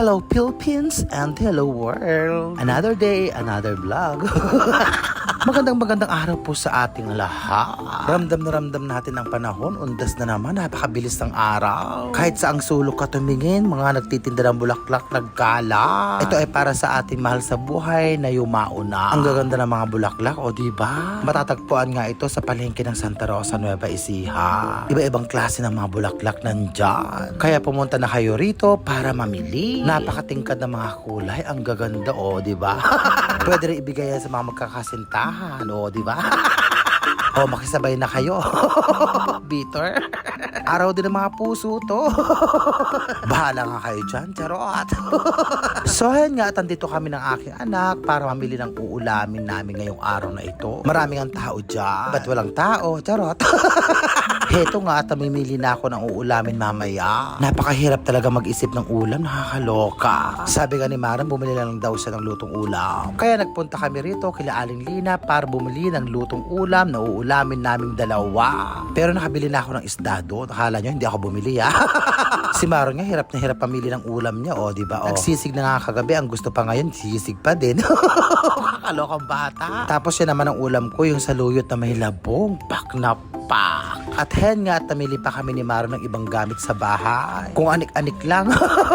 Hello Philippines and hello world. Another day, another vlog. Magandang magandang araw po sa ating lahat. Ramdam na ramdam natin ang panahon. Undas na naman, napakabilis ng araw. Kahit sa ang sulok ka tumingin, mga nagtitinda ng bulaklak, nagkala. Ito ay para sa ating mahal sa buhay na yumauna. Ang gaganda ng mga bulaklak, o di ba? Matatagpuan nga ito sa palengke ng Santa Rosa, Nueva Ecija. Iba-ibang klase ng mga bulaklak nandyan. Kaya pumunta na kayo rito para mamili. Napakatingkad ng mga kulay. Ang gaganda, o di ba? Pwede rin ibigay yan sa mga magkakasintahan, o di ba? O, makisabay na kayo. Bitter. Araw din ng mga puso to. Bahala nga kayo dyan, charot. so, ayan nga, at andito kami ng aking anak para mamili ng uulamin namin ngayong araw na ito. Maraming ang tao dyan. Ba't walang tao? Charot. Heto nga at mamimili na ako ng uulamin mamaya. Napakahirap talaga mag-isip ng ulam, nakakaloka. Sabi nga ni Maran, bumili lang daw siya ng lutong ulam. Kaya nagpunta kami rito kila Aling Lina para bumili ng lutong ulam na uulamin naming dalawa. Pero nakabili na ako ng isda doon. Akala nyo hindi ako bumili ah. si Maron nga hirap na hirap pamili ng ulam niya, oh, di ba? Oh. Nagsisig na nga kagabi, ang gusto pa ngayon, sisig pa din. Kakalokang bata. Tapos yan naman ang ulam ko, yung saluyot na may labong. Pak na pak. At hen nga, at namili pa kami ni Maron ng ibang gamit sa bahay. Kung anik-anik lang.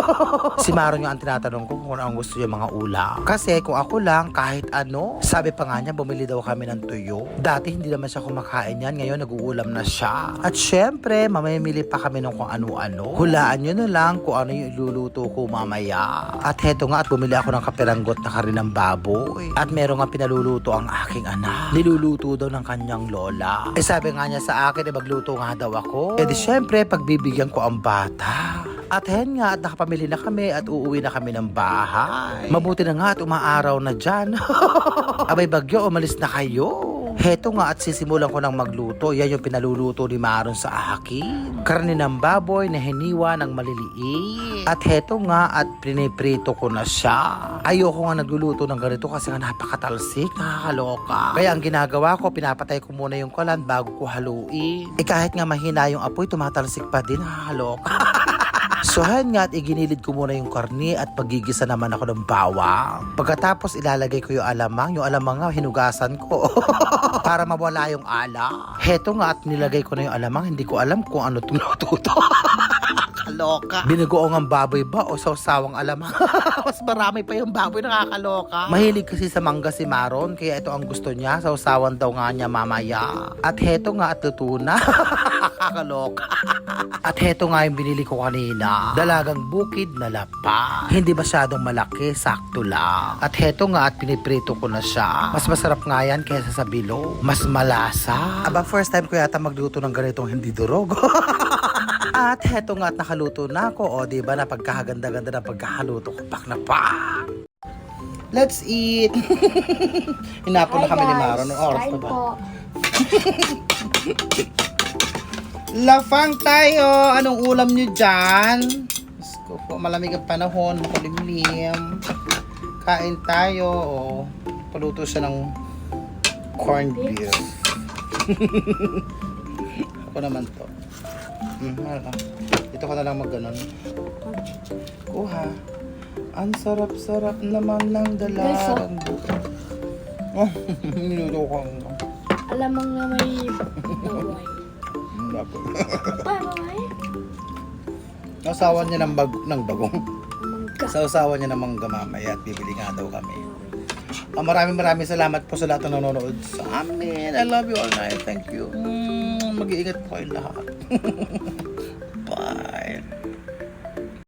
si Maron yung ang tinatanong ko kung ano ang gusto yung mga ulam. Kasi kung ako lang, kahit ano. Sabi pa nga niya, bumili daw kami ng tuyo. Dati hindi naman siya kumakain yan, ngayon nag-uulam na siya. At syempre, mamimili pa kami ng kung ano-ano. Hulaan nyo na lang kung ano yung iluluto ko mamaya. At heto nga, at bumili ako ng kaperanggot na karin ng baboy. At meron nga pinaluluto ang aking anak. Niluluto daw ng kanyang lola. Eh sabi nga niya sa akin, eh magluto nga daw ako. Eh di syempre, pagbibigyan ko ang bata. At hen nga, at nakapamili na kami at uuwi na kami ng bahay. Mabuti na nga at umaaraw na dyan. Abay bagyo, umalis na kayo. Heto nga at sisimulan ko ng magluto. Yan yung pinaluluto ni Maron sa akin. Karne ng baboy na hiniwa ng maliliit. At heto nga at piniprito ko na siya. Ayoko nga nagluluto ng ganito kasi nga napakatalsik, nakakaloka. Kaya ang ginagawa ko, pinapatay ko muna yung kalan bago ko haluin. Eh kahit nga mahina yung apoy, tumatalsik pa din, nakakaloka. So ayan nga at iginilid ko muna yung karne at pagigisa naman ako ng bawang. Pagkatapos ilalagay ko yung alamang. Yung alamang nga hinugasan ko. para mawala yung ala. Heto nga at nilagay ko na yung alamang. Hindi ko alam kung ano tumututo. Nakakaloka. Binugoong ang baboy ba o sausawang alamang? Mas marami pa yung baboy nakakaloka. Mahilig kasi sa mangga si Maron kaya ito ang gusto niya. Sausawan daw nga niya mamaya. At heto nga at luto na. Nakakaloka. At heto nga yung binili ko kanina. Dalagang bukid na lapa. Hindi masyadong malaki, sakto lang. At heto nga at piniprito ko na siya. Mas masarap nga yan kaysa sa bilo. Mas malasa. Aba, first time ko yata magluto ng ganitong hindi durog. at heto nga at nakaluto na ako. O, di ba na pagkakaganda-ganda ng pagkakaluto ko. Pak na pak! Let's eat! Hinapon na kami ni Maro. Anong oras na ba? Lafang tayo! Anong ulam nyo dyan? Diyos ko po, malamig ang panahon, makulimlim. Kain tayo. O, paluto siya ng corned beef. Ako naman to. Mm, ano? Dito ka na lang mag ganon. Kuha. Ang sarap-sarap naman ng dalagang buka. Oh, niluto ko. Alamang na may baway. Dapat. Baway? Nasawa niya ng, bag ng bagong. Mangga. Sausawan niya ng mangga mamaya at bibili nga daw kami. Ah, maraming maraming salamat po sa lahat ng nanonood sa amin. I love you all night. Thank you. Mm, mag-iingat po kayong lahat.